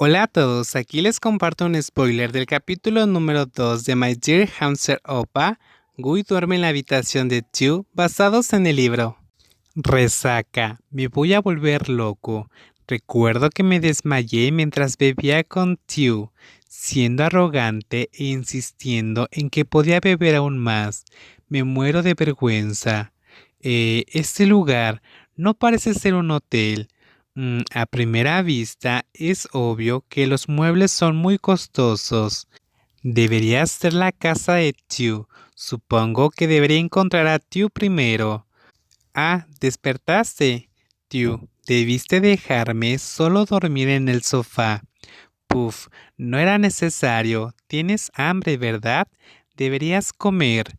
Hola a todos, aquí les comparto un spoiler del capítulo número 2 de My Dear Hamster Opa, Gui duerme en la habitación de Tew, basados en el libro. Resaca, me voy a volver loco. Recuerdo que me desmayé mientras bebía con Tew, siendo arrogante e insistiendo en que podía beber aún más. Me muero de vergüenza. Eh, este lugar no parece ser un hotel. Mm, a primera vista es obvio que los muebles son muy costosos. Debería ser la casa de Tew. Supongo que debería encontrar a Tew primero. Ah, despertaste. Tew, debiste dejarme solo dormir en el sofá. Puf, no era necesario. Tienes hambre, ¿verdad? Deberías comer.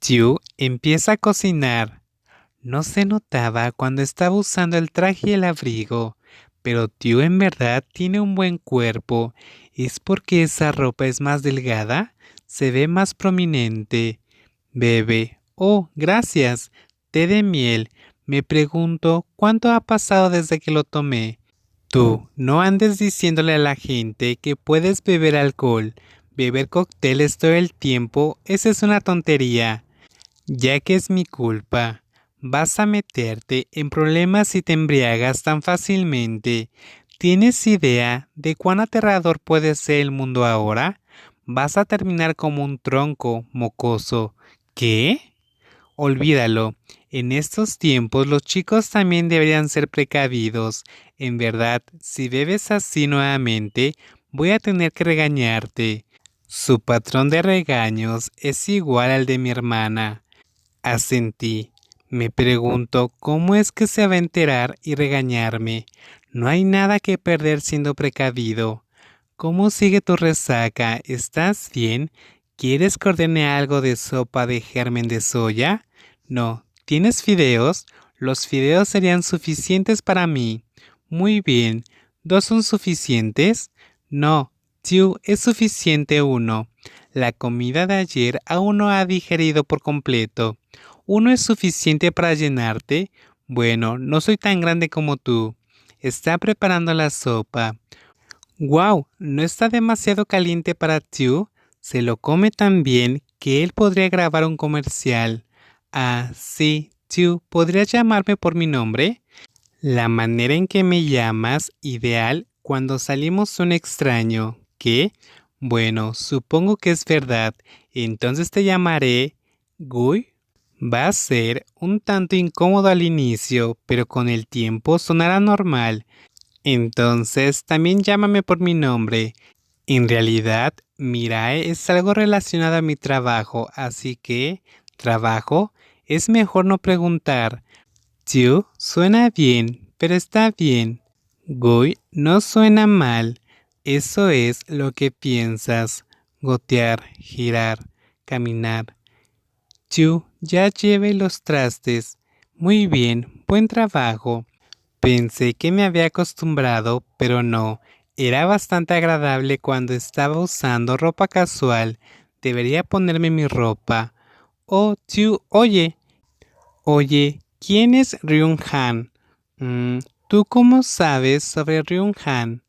Tew empieza a cocinar. No se notaba cuando estaba usando el traje y el abrigo, pero tío en verdad tiene un buen cuerpo. ¿Es porque esa ropa es más delgada? Se ve más prominente. Bebe. Oh, gracias. Té de miel. Me pregunto cuánto ha pasado desde que lo tomé. Tú, no andes diciéndole a la gente que puedes beber alcohol. Beber cócteles todo el tiempo, esa es una tontería. Ya que es mi culpa. Vas a meterte en problemas si te embriagas tan fácilmente. ¿Tienes idea de cuán aterrador puede ser el mundo ahora? Vas a terminar como un tronco mocoso. ¿Qué? Olvídalo. En estos tiempos los chicos también deberían ser precavidos. En verdad, si bebes así nuevamente, voy a tener que regañarte. Su patrón de regaños es igual al de mi hermana. Asentí. Me pregunto cómo es que se va a enterar y regañarme. No hay nada que perder siendo precavido. ¿Cómo sigue tu resaca? ¿Estás bien? ¿Quieres que ordene algo de sopa de germen de soya? No. ¿Tienes fideos? Los fideos serían suficientes para mí. Muy bien. ¿Dos son suficientes? No. Tiu, es suficiente uno. La comida de ayer aún no ha digerido por completo. ¿Uno es suficiente para llenarte? Bueno, no soy tan grande como tú. Está preparando la sopa. ¡Wow! ¿No está demasiado caliente para tú? Se lo come tan bien que él podría grabar un comercial. Ah, sí, tú, ¿podrías llamarme por mi nombre? La manera en que me llamas, ideal, cuando salimos un extraño. ¿Qué? Bueno, supongo que es verdad. Entonces te llamaré Guy Va a ser un tanto incómodo al inicio, pero con el tiempo sonará normal. Entonces también llámame por mi nombre. En realidad, Mirae es algo relacionado a mi trabajo, así que, trabajo, es mejor no preguntar. Tiu suena bien, pero está bien. Gui no suena mal. Eso es lo que piensas. Gotear, girar, caminar. Chu ya lleve los trastes. Muy bien, buen trabajo. Pensé que me había acostumbrado, pero no. Era bastante agradable cuando estaba usando ropa casual. Debería ponerme mi ropa. Oh, Chu, oye. Oye, ¿quién es Ryung Han? Mm, ¿Tú cómo sabes sobre Ryung Han?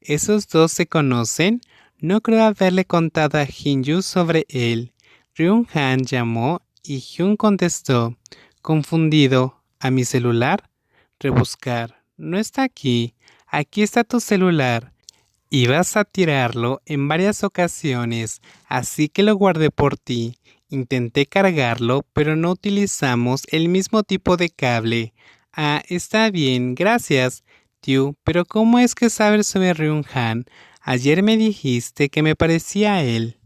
¿Esos dos se conocen? No creo haberle contado a Hinju sobre él. Ryung Han llamó y Hyun contestó, confundido, ¿a mi celular? Rebuscar. No está aquí. Aquí está tu celular. Ibas a tirarlo en varias ocasiones, así que lo guardé por ti. Intenté cargarlo, pero no utilizamos el mismo tipo de cable. Ah, está bien, gracias. Tiu, pero ¿cómo es que sabes sobre Ryun Han? Ayer me dijiste que me parecía a él.